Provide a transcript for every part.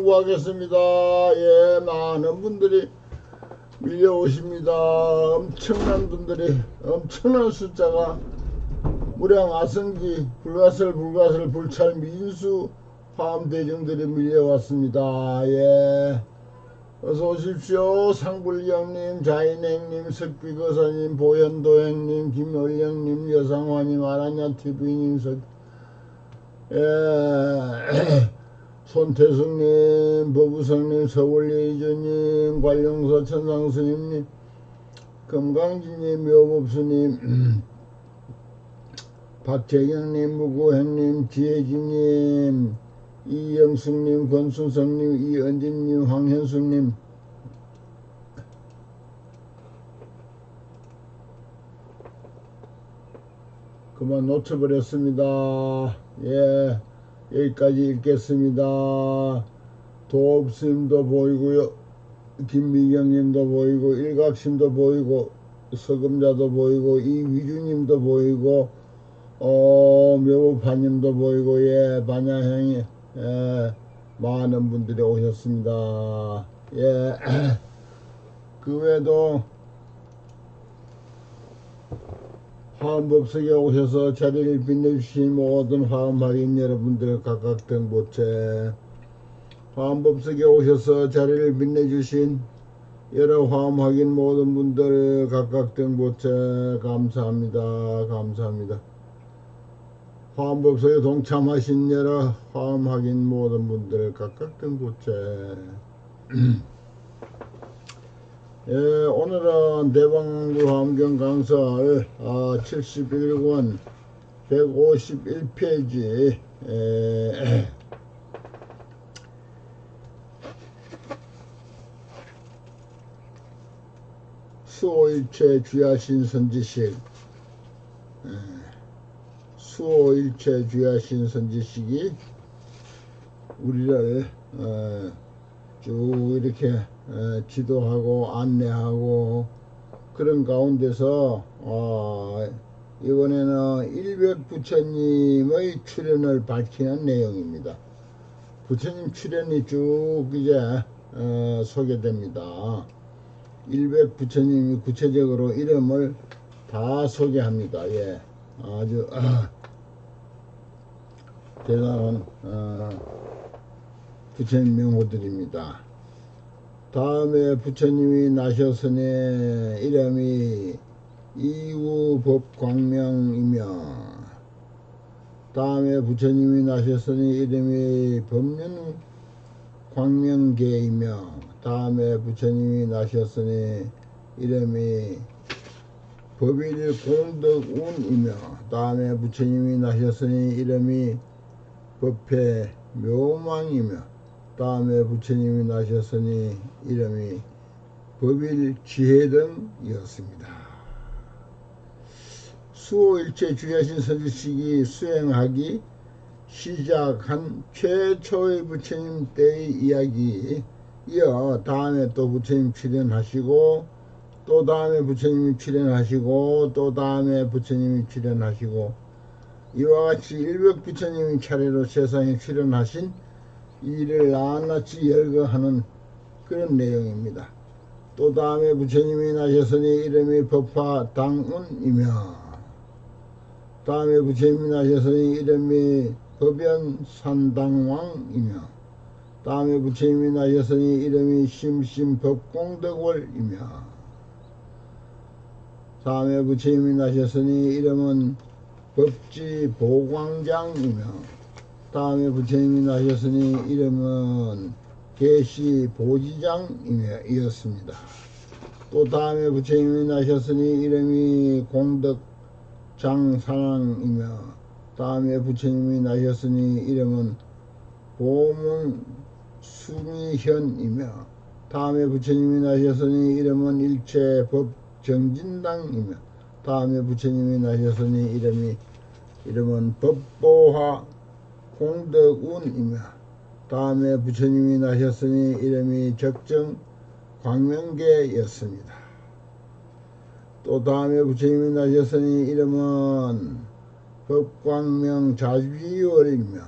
공부하겠습니다. 예, 많은 분들이 밀려오십니다. 엄청난 분들이, 엄청난 숫자가 무량 아성기, 불가설, 불가설, 불찰, 민수, 화엄대중들이 밀려왔습니다. 예. 어서 오십시오. 상불경님, 자인행님, 석비거사님, 보현도행님, 김올령님, 여상화님, 아라냐TV님, 석, 예. 손태숙님, 법우성님, 서울예이주님, 관룡서 천상스님님, 금강진님, 묘법수님, 박재경님, 무구행님, 지혜진님, 이영숙님, 권순성님, 이은진님, 황현숙님, 그만 놓쳐버렸습니다. 예, 여기까지 읽겠습니다. 도업스님도 보이고요. 김미경님도 보이고, 일각심도 보이고, 서금자도 보이고, 이위주님도 보이고, 어, 묘파님도 보이고, 예, 반야행이, 예, 많은 분들이 오셨습니다. 예, 그 외에도 화엄법석에 오셔서 자리를 빛내주신 모든 화엄학인 여러분들 각각 등보채 화엄법석에 오셔서 자리를 빛내주신 여러 화엄학인 모든 분들 각각 등보채 감사합니다. 감사합니다. 화엄법석에 동참하신 여러 화엄학인 모든 분들 각각 등보채 예, 오늘은 대방구 함경 강설 아, 71권 151페이지 예, 수호일체 주야신 선지식 예, 수호일체 주야신 선지식이 우리를 어, 쭉 이렇게 에, 지도하고 안내하고 그런 가운데서 어, 이번에는 일백 부처님의 출연을 밝히는 내용입니다. 부처님 출연이 쭉 이제 어, 소개됩니다. 일백 부처님이 구체적으로 이름을 다 소개합니다. 예, 아주 어, 대단한 어, 부처님 명호들입니다. 다음에 부처님이 나셨으니 이름이 이우법광명이며 다음에 부처님이 나셨으니 이름이 법륜 광명계이며 다음에 부처님이 나셨으니 이름이 법일 공덕운이며 다음에 부처님이 나셨으니 이름이 법회 묘망이며 다음에 부처님이 나셨으니 이름이 법일 지혜등이었습니다. 수호일체 주야신 선지식이 수행하기 시작한 최초의 부처님 때의 이야기 이어 다음에 또 부처님 출연하시고 또 다음에 부처님이 출연하시고 또 다음에 부처님이 출연하시고 이와 같이 일백 부처님이 차례로 세상에 출연하신 이를 낱낱이 열거하는 그런 내용입니다. 또 다음에 부처님이 나셨으니 이름이 법화 당운이며 다음에 부처님이 나셨으니 이름이 법연 산당왕이며 다음에 부처님이 나셨으니 이름이 심심법공덕월이며 다음에 부처님이 나셨으니 이름은 법지 보광장이며 다음에 부처님이 나셨으니 이름은 계시 보지장이었습니다. 또 다음에 부처님이 나셨으니 이름이 공덕 장사랑이며 다음에 부처님이 나셨으니 이름은 보문 수미현이며 다음에 부처님이 나셨으니 이름은 일체 법정진당이며 다음에 부처님이 나셨으니 이름이 이름은 법보화 공덕운이며 다음에 부처님이 나셨으니 이름이 적정 광명계였습니다. 또 다음에 부처님이 나셨으니 이름은 법광명 자비월이며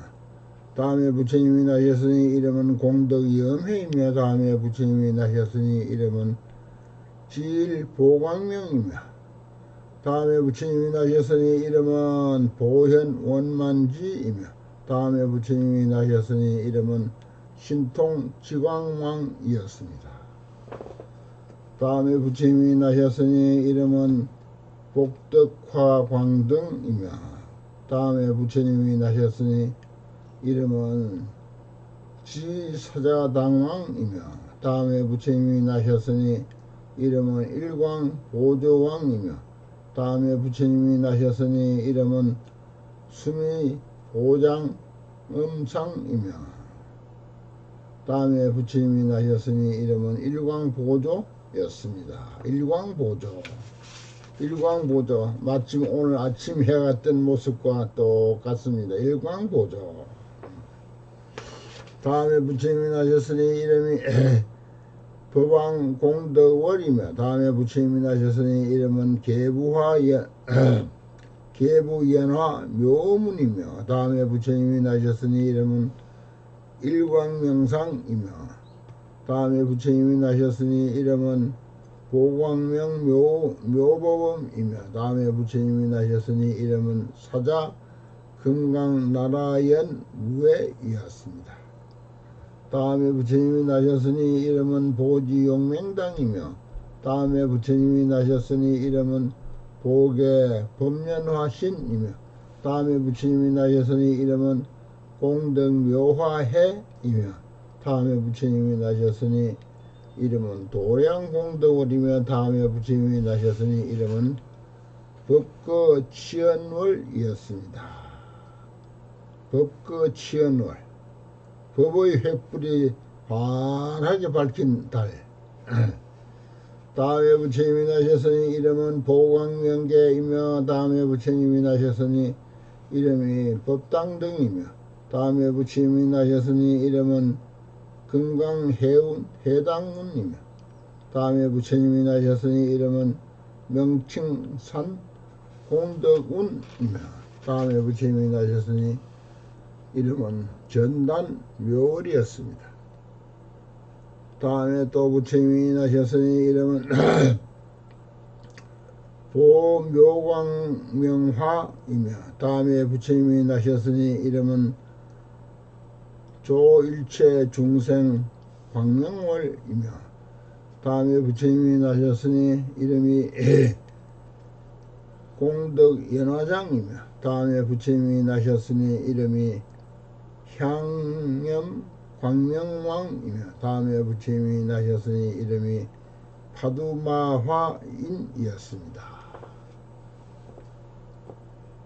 다음에 부처님이 나셨으니 이름은 공덕이엄회이며 다음에 부처님이 나셨으니 이름은 질보광명이며 다음에 부처님이 나셨으니 이름은 보현원만지이며 다음에 부처님이 나셨으니 이름은 신통지광왕이었습니다. 다음에 부처님이 나셨으니 이름은 복덕화광등이며 다음에 부처님이 나셨으니 이름은 지사자당왕이며 다음에 부처님이 나셨으니 이름은 일광보조왕이며 다음에 부처님이 나셨으니 이름은 수미 보장음상이며 다음에 부처님이 나셨으니 이름은 일광보조였습니다. 일광보조 일광보조 마침 오늘 아침 해가 뜬 모습과 똑같습니다. 일광보조 다음에 부처님이 나셨으니 이름이 법왕공덕월이며 다음에 부처님이 나셨으니 이름은 개부화연 개부연화 묘문이며 다음에 부처님이 나셨으니 이름은 일광명상이며 다음에 부처님이 나셨으니 이름은 보광명 묘, 묘법음이며 다음에 부처님이 나셨으니 이름은 사자 금강나라연 무회이었습니다. 다음에 부처님이 나셨으니 이름은 보지용맹당이며 다음에 부처님이 나셨으니 이름은 보계 법년화신이며 다음에 부처님이 나셨으니 이름은 공덕묘화해이며 다음에 부처님이 나셨으니 이름은 도량공덕월이며 다음에 부처님이 나셨으니 이름은 법거치연월이었습니다. 법거치연월 법의 횃불이 환하게 밝힌 달 다음에 부처님이 나셨으니 이름은 보광명계이며 다음에 부처님이 나셨으니 이름이 법당등이며 다음에 부처님이 나셨으니 이름은 금강해운 해당문이며 다음에 부처님이 나셨으니 이름은 명칭산 공덕운이며 다음에 부처님이 나셨으니 이름은 전단 묘월이었습니다. 다음에 또 부처님이 나셨으니 이름은 보묘광명화이며 다음에 부처님이 나셨으니 이름은 조일체 중생 광명월이며 다음에 부처님이 나셨으니 이름이 공덕연화장이며 다음에 부처님이 나셨으니 이름이 향염 광명왕이며 다음에 부처님이 나셨으니 이름이 파두마화인이었습니다.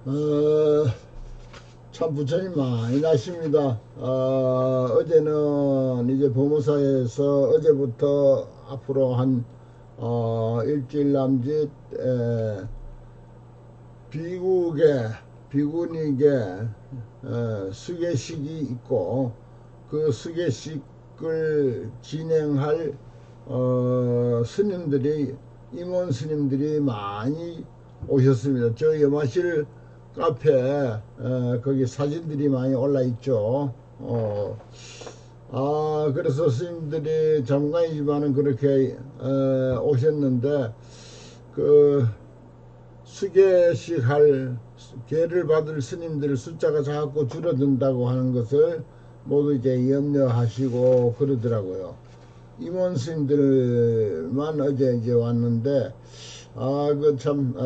어, 참 부처님 많이 나십니다. 어, 어제는 이제 법무사에서 어제부터 앞으로 한 어, 일주일 남짓 에, 비국에 비구니게 어, 수계식이 있고 그 수계식을 진행할 어, 스님들이 임원 스님들이 많이 오셨습니다. 저 여마실 카페 어, 거기 사진들이 많이 올라 있죠. 어, 아 그래서 스님들이 잠깐이지만은 그렇게 어, 오셨는데 그 수계식 할 계를 받을 스님들 숫자가 자꾸 줄어든다고 하는 것을 모두 이제 염려하시고 그러더라고요. 임원 스님들만 어제 이제 왔는데 아그참 어,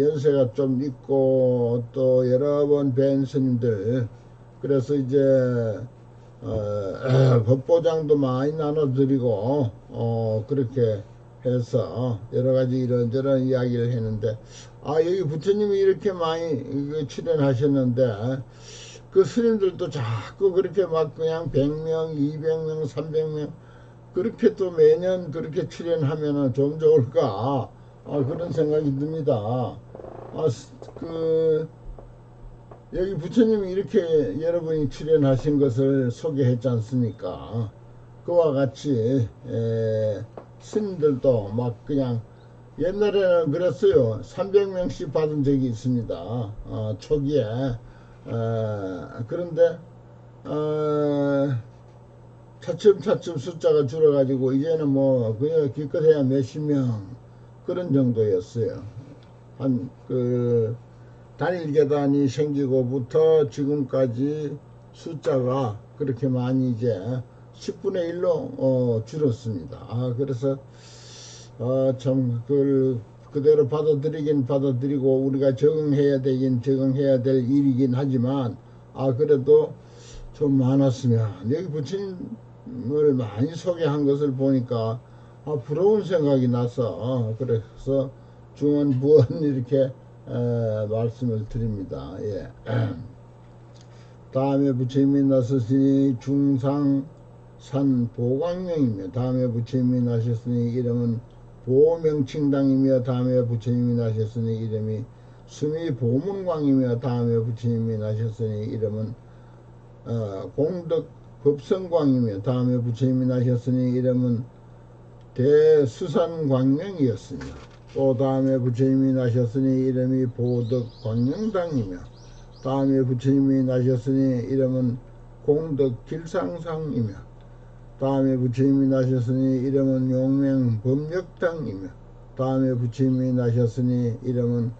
연세가 좀 있고 또 여러 번 뵌 스님들 그래서 이제 어, 법보장도 많이 나눠드리고 어, 그렇게 해서 여러 가지 이런저런 이야기를 했는데 아 여기 부처님이 이렇게 많이 출연하셨는데 그 스님들도 자꾸 그렇게 막 그냥 100명, 200명, 300명 그렇게 또 매년 그렇게 출연하면은 좀 좋을까 아, 그런 생각이 듭니다. 아, 그 여기 부처님이 이렇게 여러분이 출연하신 것을 소개했지 않습니까? 그와 같이 에, 스님들도 막 그냥 옛날에는 그랬어요. 300명씩 받은 적이 있습니다. 어, 초기에. 어, 그런데 어, 차츰차츰 숫자가 줄어가지고 이제는 뭐 그냥 기껏해야 몇십 명 그런 정도였어요. 한 그 단일 계단이 생기고부터 지금까지 숫자가 그렇게 많이 이제 10분의 1로 어, 줄었습니다. 아 그래서 아, 참 그걸 그대로 받아들이긴 받아들이고 우리가 적응해야 되긴 적응해야 될 일이긴 하지만 아 그래도 좀 많았으면 여기 부처님을 많이 소개한 것을 보니까 아, 부러운 생각이 나서 어, 그래서 중원부원 이렇게 에, 말씀을 드립니다. 예. 다음에 부처님이 나서시니 중상 산 보광명이며 다음에 부처님이 나셨으니 이름은 보명칭당이며 다음에 부처님이 나셨으니 이름이 수미 보문광이며 다음에 부처님이 나셨으니 이름은 어, 공덕 법성광이며 다음에 부처님이 나셨으니 이름은 대수산광명이었습니다. 또 다음에 부처님이 나셨으니 이름이 보덕광명당이며 다음에 부처님이 나셨으니 이름은 공덕길상상이며 다음에 부처님이 나셨으니 이름은 용맹법력당이며 다음에 부처님이 나셨으니 이름은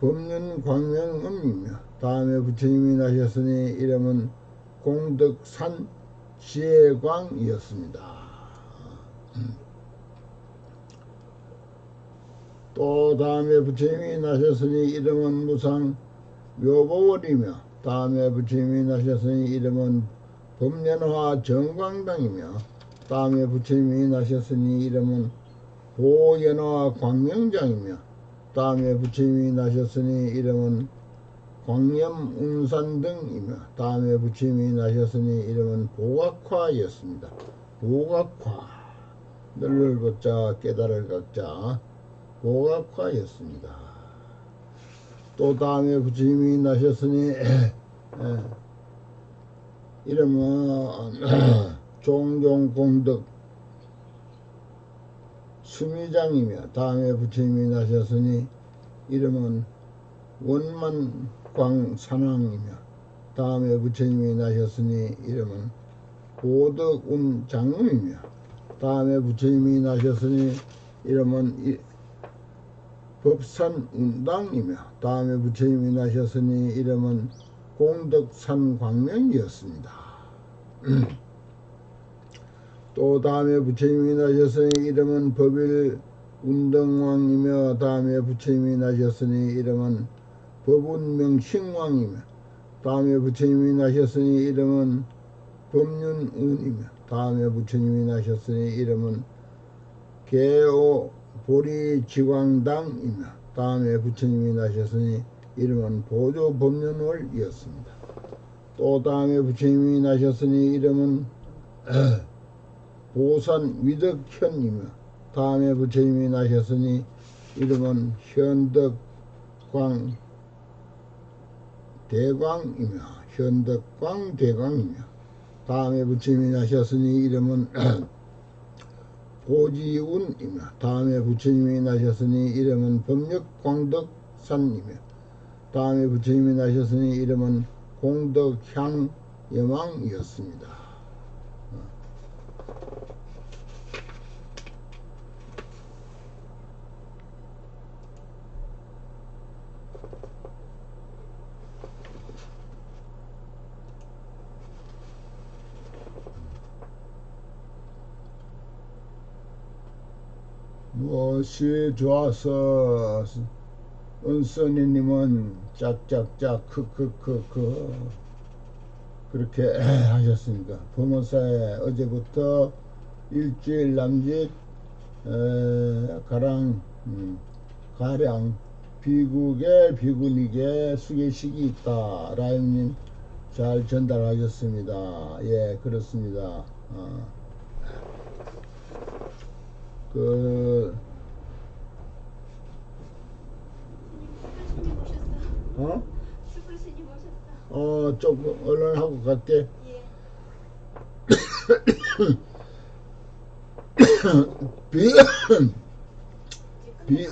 법륜 광명음이며 다음에 부처님이 나셨으니 이름은 공덕산 지혜광이었습니다. 또 다음에 부처님이 나셨으니 이름은 무상 묘보월이며 다음에 부처님이 나셨으니 이름은 법년화 정광당이며 다음에 부처님이 나셨으니 이름은 보연화 광명장이며 다음에 부처님이 나셨으니 이름은 광염운산 등이며 다음에 부처님이 나셨으니 이름은 보각화였습니다. 보각화 널를 걷자 깨달을 각자 보각화였습니다. 또 다음에 부처님이 나셨으니 에, 이름은 종종공덕 수미장이며 다음에 부처님이 나셨으니 이름은 원만광산왕이며 다음에 부처님이 나셨으니 이름은 보덕운 장음이며 다음에 부처님이 나셨으니 이름은 이, 법산운당이며 다음에 부처님이 나셨으니 이름은 공덕산 광명이었습니다. 또 다음에 부처님이 나셨으니 이름은 법일 운동왕이며 다음에 부처님이 나셨으니 이름은 법운명신왕이며 다음에 부처님이 나셨으니 이름은 법륜운이며 다음에 부처님이 나셨으니 이름은 개오 보리지광당이며 다음에 부처님이 나셨으니 이름은 보조법륜월이었습니다. 또 다음에 부처님이 나셨으니 이름은 보산 위덕현이며 다음에 부처님이 나셨으니 이름은 현덕광 대광이며 현덕광 대광이며 다음에 부처님이 나셨으니 이름은 고지운이며 다음에 부처님이 나셨으니 이름은 법력광덕산이며 다음에 부처님이 나셨으니 이름은 공덕향 여망이었습니다. 무엇이 좋아서 은선이님은 짝짝짝 크크크크 그렇게 하셨습니까? 부모사에 어제부터 일주일 남짓 에, 가랑 음, 가량 비국에 비군에게 수계식이 있다 라임님 잘 전달하셨습니다. 예 그렇습니다. 어. 그 어? 스프스님 오셨어. 어, 조금 얼른 하고 갈게. 예. 비, 비,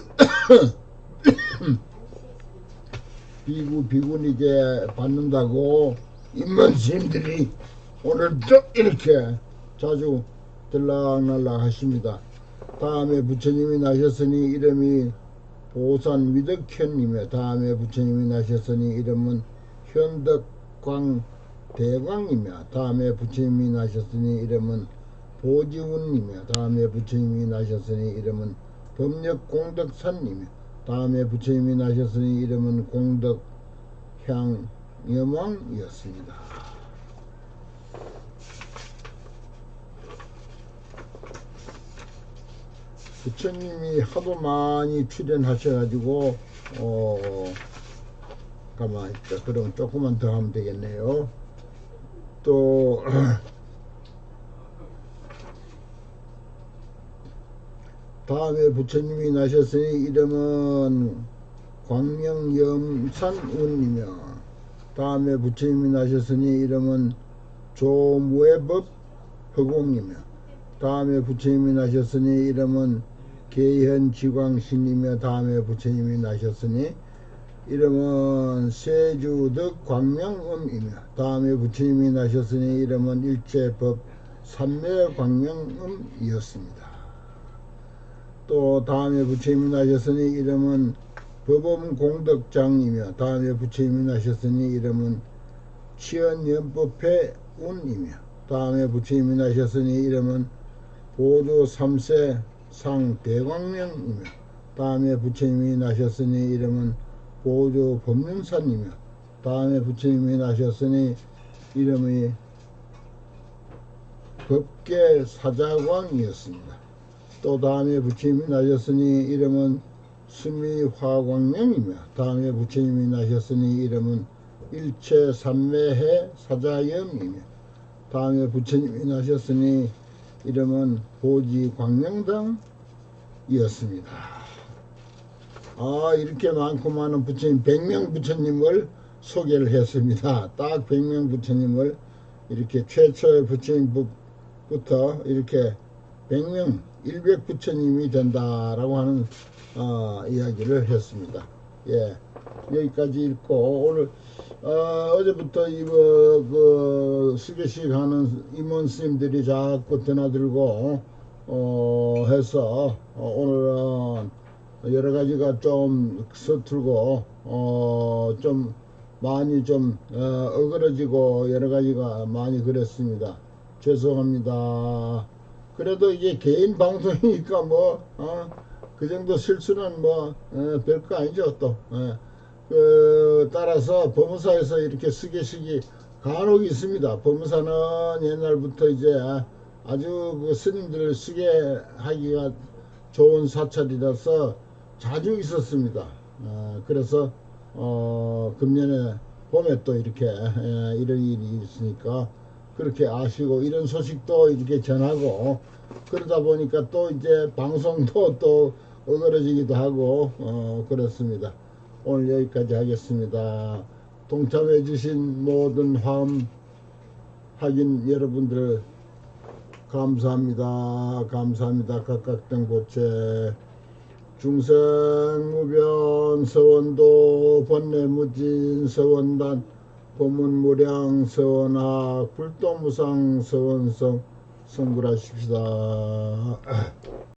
비구, 비군이게 받는다고 임만 스님들이 오늘도 이렇게 자주 들락날락 하십니다. 다음에 부처님이 나셨으니 이름이 보산 위덕현님의 다음에 부처님이 나셨으니 이름은 현덕광 대광이며 다음에 부처님이 나셨으니 이름은 보지훈이며 다음에 부처님이 나셨으니 이름은 법력공덕산이며 다음에 부처님이 나셨으니 이름은 공덕향여망이었습니다. 부처님이 하도 많이 출연하셔가지고 어 가만 있다. 그럼 조금만 더 하면 되겠네요. 또 다음에 부처님이 나셨으니 이름은 광명염산운이며 다음에 부처님이 나셨으니 이름은 조무해법 허공이며 다음에 부처님이 나셨으니 이름은 계현지광신이며 다음에 부처님이 나셨으니 이름은 세주덕 광명음이며 다음에 부처님이 나셨으니 이름은 일체법 삼매 광명음이었습니다. 또 다음에 부처님이 나셨으니 이름은 법엄공덕장이며 다음에 부처님이 나셨으니 이름은 치연연법회 운이며 다음에 부처님이 나셨으니 이름은 보조 삼세 상대광명이며 다음에 부처님이 나셨으니 이름은 보조 법륜산이며 다음에 부처님이 나셨으니 이름이 법계 사자광이었습니다. 또 다음에 부처님이 나셨으니 이름은 수미화광명이며 다음에 부처님이 나셨으니 이름은 일체삼매해 사자염이며 다음에 부처님이 나셨으니 이름은 보지광명당이었습니다. 아 이렇게 많고 많은 부처님 100명 부처님을 소개를 했습니다. 딱 100명 부처님을 이렇게 최초의 부처님부터 이렇게 100명 100 부처님이 된다라고 하는 어, 이야기를 했습니다. 예, 여기까지 읽고 오늘 어, 어제부터 이거 그 수계식 하는 임원 스님들이 자꾸 드나들고 어, 해서 어, 오늘은 여러 가지가 좀 서툴고 어, 좀 많이 좀 어, 어그러지고 여러 가지가 많이 그랬습니다. 죄송합니다. 그래도 이게 개인 방송이니까 뭐, 어, 그 정도 실수는 뭐, 어, 별거 아니죠, 또. 어. 그, 따라서 법무사에서 이렇게 쓰게식이 간혹 있습니다. 법무사는 옛날부터 이제 아주 그 스님들 쓰게 하기가 좋은 사찰이라서 자주 있었습니다. 어, 그래서, 어, 금년에 봄에 또 이렇게, 에, 이런 일이 있으니까 그렇게 아시고 이런 소식도 이렇게 전하고 그러다 보니까 또 이제 방송도 또 어그러지기도 하고 어 그렇습니다. 오늘 여기까지 하겠습니다. 동참해 주신 모든 화음 확인 여러분들 감사합니다. 감사합니다. 각각 등 고체 중생무변 서원도 번뇌무진 서원단 보문무량 서원학 불도무상 서원성 성불하십시다.